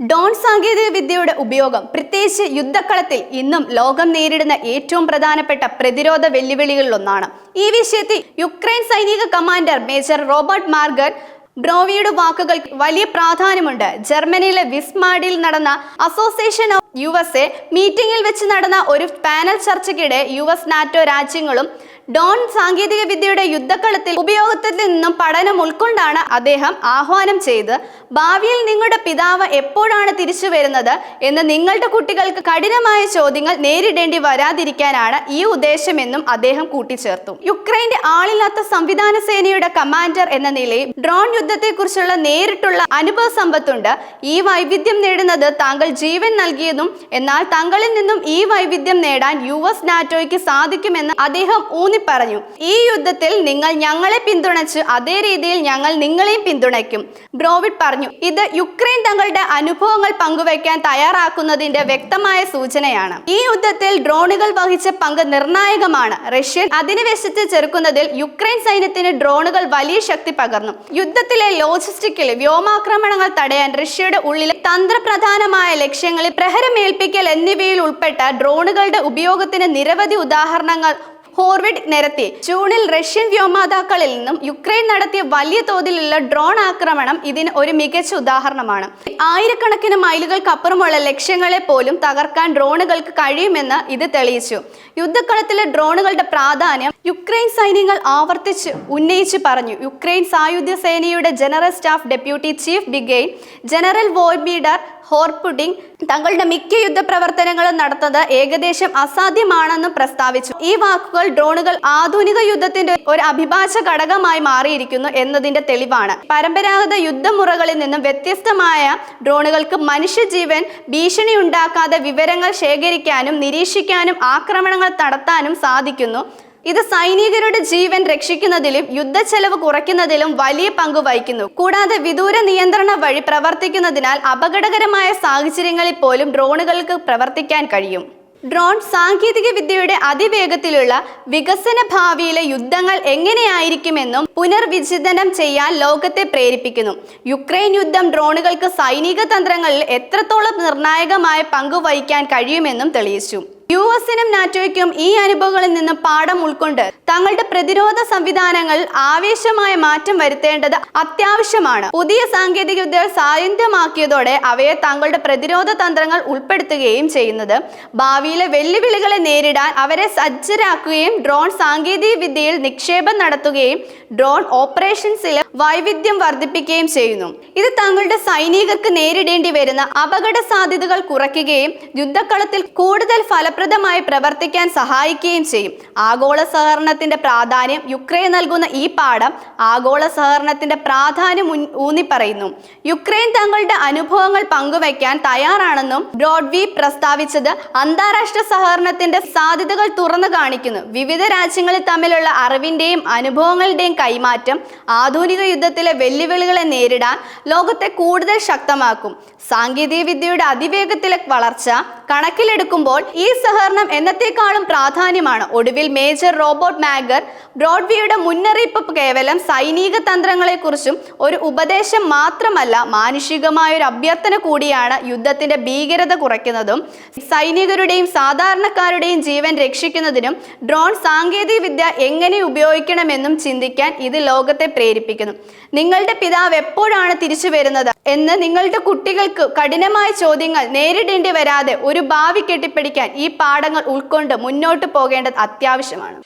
Don സാങ്കേതിക വിദ്യയുടെ ഉപയോഗം പ്രത്യേകിച്ച് യുദ്ധക്കളത്തിൽ ഇന്നും ലോകം നേരിടുന്ന ഏറ്റവും പ്രധാനപ്പെട്ട പ്രതിരോധ വെല്ലുവിളികളിലൊന്നാണ്. ഈ വിഷയത്തിൽ യുക്രൈൻ സൈനിക കമാൻഡർ മേജർ റോബർട്ട് മാർഗർ ബ്രോവിയുടെ വാക്കുകൾ വലിയ പ്രാധാന്യമുണ്ട്. ജർമ്മനിയിലെ വിസ്മാഡിൽ നടന്ന association of U S A മീറ്റിംഗിൽ വെച്ച് നടന്ന ഒരു പാനൽ ചർച്ചയ്ക്കിടെ യു എസ് നാറ്റോ രാജ്യങ്ങളും ഡോൺ സാങ്കേതിക വിദ്യയുടെ യുദ്ധക്കളത്തിൽ ഉപയോഗത്തിൽ നിന്നും പഠനം ഉൾക്കൊണ്ടാണ് അദ്ദേഹം ആഹ്വാനം ചെയ്ത് ഭാവിയിൽ നിങ്ങളുടെ പിതാവ് എപ്പോഴാണ് തിരിച്ചു വരുന്നത് എന്ന് നിങ്ങളുടെ കുട്ടികൾക്ക് കഠിനമായ ചോദ്യങ്ങൾ നേരിടേണ്ടി വരാതിരിക്കാനാണ് ഈ ഉദ്ദേശമെന്നും അദ്ദേഹം കൂട്ടിച്ചേർത്തു. യുക്രൈന്റെ ആളില്ലാത്ത സംവിധാന സേനയുടെ കമാൻഡർ എന്ന നിലയിൽ ഡ്രോൺ യുദ്ധത്തെക്കുറിച്ചുള്ള നേരിട്ടുള്ള അനുഭവ സമ്പത്തുണ്ട്. ഈ വൈവിധ്യം നേടുന്നത് താങ്കൾ ജീവൻ നൽകിയതും എന്നാൽ തങ്ങളിൽ നിന്നും ഈ വൈവിധ്യം നേടാൻ യു എസ് നാറ്റോയ്ക്ക് സാധിക്കുമെന്ന് അദ്ദേഹം ഊന്നി പറഞ്ഞു ഈ യുദ്ധത്തിൽ നിങ്ങൾ ഞങ്ങളെ പിന്തുണച്ച് അതേ രീതിയിൽ ഞങ്ങൾ നിങ്ങളെയും പിന്തുണയ്ക്കും. ബ്രോവിഡ് പറഞ്ഞു ഇത് യുക്രൈൻ തങ്ങളുടെ അനുഭവങ്ങൾ പങ്കുവയ്ക്കാൻ തയ്യാറാക്കുന്നതിന്റെ വ്യക്തമായ സൂചനയാണ്. ഈ യുദ്ധത്തിൽ ഡ്രോണുകൾ വഹിച്ച പങ്ക് നിർണായകമാണ്. റഷ്യൻ അധിനിവേശത്തെ ചെറുക്കുന്നതിൽ യുക്രൈൻ സൈന്യത്തിന് ഡ്രോണുകൾ വലിയ ശക്തി പകർന്നു. യുദ്ധത്തിലെ ലോജിസ്റ്റിക്കിൽ വ്യോമാക്രമണങ്ങൾ തടയാൻ റഷ്യയുടെ ഉള്ളിലെ തന്ത്രപ്രധാനമായ ലക്ഷ്യങ്ങളിൽ പ്രഹരമേൽപ്പിക്കൽ എന്നിവയിൽ ഉൾപ്പെട്ട ഡ്രോണുകളുടെ ഉപയോഗത്തിന് നിരവധി ഉദാഹരണങ്ങൾ ഹോർവിഡ് നിരത്തി ജൂണിൽ റഷ്യൻ വ്യോമാതാക്കളിൽ നിന്നും യുക്രൈൻ നടത്തിയ വലിയ തോതിലുള്ള ഡ്രോൺ ആക്രമണം ഇതിന് ഒരു മികച്ച ഉദാഹരണമാണ്. ആയിരക്കണക്കിന് മൈലുകൾക്കപ്പുറമുള്ള ലക്ഷ്യങ്ങളെ പോലും തകർക്കാൻ ഡ്രോണുകൾക്ക് കഴിയുമെന്ന് ഇത് തെളിയിച്ചു. യുദ്ധക്കളത്തിലെ ഡ്രോണുകളുടെ പ്രാധാന്യം യുക്രൈൻ സൈന്യങ്ങൾ ആവർത്തിച്ച് ഉന്നയിച്ച് പറഞ്ഞു. യുക്രൈൻ സായുധ സേനയുടെ general staff deputy chief brigade general വോൾബീഡർ ഹോർപുഡിംഗ് തങ്ങളുടെ മിക്ക യുദ്ധപ്രവർത്തനങ്ങളും നടത്തുന്നത് ഏകദേശം അസാധ്യമാണെന്ന് പ്രസ്താവിച്ചു. ഈ വാക്കുകൾ ഡ്രോണുകൾ ആധുനിക യുദ്ധത്തിന്റെ ഒരു അഭിഭാഷ ഘടകമായി മാറിയിരിക്കുന്നു എന്നതിന്റെ തെളിവാണ്. പരമ്പരാഗത യുദ്ധമുറകളിൽ നിന്നും വ്യത്യസ്തമായ ഡ്രോണുകൾക്ക് മനുഷ്യജീവൻ ഭീഷണി ഉണ്ടാക്കാതെ വിവരങ്ങൾ ശേഖരിക്കാനും നിരീക്ഷിക്കാനും ആക്രമണങ്ങൾ നടത്താനും സാധിക്കുന്നു. ഇത് സൈനികരുടെ ജീവൻ രക്ഷിക്കുന്നതിലും യുദ്ധച്ചെലവ് കുറയ്ക്കുന്നതിലും വലിയ പങ്ക് വഹിക്കുന്നു. കൂടാതെ വിദൂര നിയന്ത്രണ വഴി പ്രവർത്തിക്കുന്നതിനാൽ അപകടകരമായ സാഹചര്യങ്ങളിൽ പോലും ഡ്രോണുകൾക്ക് പ്രവർത്തിക്കാൻ കഴിയും. ഡ്രോൺ സാങ്കേതിക വിദ്യയുടെ അതിവേഗത്തിലുള്ള വികസന ഭാവിയിലെ യുദ്ധങ്ങൾ എങ്ങനെയായിരിക്കുമെന്നും പുനർവിചിന്തനം ചെയ്യാൻ ലോകത്തെ പ്രേരിപ്പിക്കുന്നു. യുക്രൈൻ യുദ്ധം ഡ്രോണുകൾക്ക് സൈനിക തന്ത്രങ്ങളിൽ എത്രത്തോളം നിർണായകമായ പങ്ക് വഹിക്കാൻ കഴിയുമെന്നും തെളിയിച്ചു. യു എസിനും നാറ്റോയ്ക്കും ഈ അനുഭവങ്ങളിൽ നിന്ന് പാഠം ഉൾക്കൊണ്ട് തങ്ങളുടെ പ്രതിരോധ സംവിധാനങ്ങൾ ആവേശമായ മാറ്റം വരുത്തേണ്ടത് അത്യാവശ്യമാണ്. പുതിയ സാങ്കേതിക വിദ്യകൾ സായുധമാക്കിയതോടെ അവയെ തങ്ങളുടെ പ്രതിരോധ തന്ത്രങ്ങൾ ഉൾപ്പെടുത്തുകയും ചെയ്യുന്നത്. ഭാവിയിലെ വെല്ലുവിളികളെ നേരിടാൻ അവരെ സജ്ജരാക്കുകയും ഡ്രോൺ സാങ്കേതിക വിദ്യയിൽ നിക്ഷേപം നടത്തുകയും ഡ്രോൺ ഓപ്പറേഷൻസിലെ വൈവിധ്യം വർദ്ധിപ്പിക്കുകയും ചെയ്യുന്നു. ഇത് തങ്ങളുടെ സൈനികർക്ക് നേരിടേണ്ടി വരുന്ന അപകട സാധ്യതകൾ കുറയ്ക്കുകയും യുദ്ധക്കളത്തിൽ കൂടുതൽ ഫലപ്രദമായി പ്രവർത്തിക്കാൻ സഹായിക്കുകയും ചെയ്യും. ആഗോള സഹകരണത്തിന്റെ പ്രാധാന്യം യുക്രൈൻ നൽകുന്ന ഈ പാഠം ആഗോള സഹകരണത്തിന്റെ പ്രാധാന്യം ഊന്നിപ്പറയുന്നു ഊന്നി പറയുന്നു. യുക്രൈൻ തങ്ങളുടെ അനുഭവങ്ങൾ പങ്കുവയ്ക്കാൻ തയ്യാറാണെന്നും ബ്രോഡ്വി പ്രസ്താവിച്ചത് അന്താരാഷ്ട്ര സഹകരണത്തിന്റെ സാധ്യതകൾ തുറന്നു കാണിക്കുന്നു. വിവിധ രാജ്യങ്ങളിൽ തമ്മിലുള്ള അറിവിന്റെയും അനുഭവങ്ങളുടെയും കൈമാറ്റം ആധുനിക യുദ്ധത്തിലെ വെല്ലുവിളികളെ നേരിടാൻ ലോകത്തെ കൂടുതൽ ശക്തമാക്കും. സാങ്കേതിക വിദ്യയുടെ അതിവേഗത്തിലെ വളർച്ച കണക്കിലെടുക്കുമ്പോൾ ഈ സഹകരണം എന്നത്തെക്കാളും പ്രാധാന്യമാണ്. ഒടുവിൽ മേജർ റോബോട്ട് മാഗർ ബ്രോഡ്വിയുടെ മുന്നറിയിപ്പ് കേവലം സൈനിക തന്ത്രങ്ങളെക്കുറിച്ചും ഒരു ഉപദേശം മാത്രമല്ല മാനുഷികമായ ഒരു അഭ്യർത്ഥന കൂടിയാണ് യുദ്ധത്തിന്റെ ഭീകരത കുറയ്ക്കുന്നതും സൈനികരുടെയും സാധാരണക്കാരുടെയും ജീവൻ രക്ഷിക്കുന്നതിനും ഡ്രോൺ സാങ്കേതിക വിദ്യ എങ്ങനെ ഉപയോഗിക്കണമെന്നും ചിന്തിക്കാൻ ഇത് ലോകത്തെ പ്രേരിപ്പിക്കുന്നു. നിങ്ങളുടെ പിതാവ് എപ്പോഴാണ് തിരിച്ചു വരുന്നത് എന്ന് നിങ്ങളുടെ കുട്ടികൾക്ക് കഠിനമായ ചോദ്യങ്ങൾ നേരിടേണ്ടി വരാതെ ഒരു ഭാവി കെട്ടിപ്പിടിക്കാൻ ഈ പാഠങ്ങൾ ഉൾക്കൊണ്ട് മുന്നോട്ട് പോകേണ്ടത് അത്യാവശ്യമാണ്.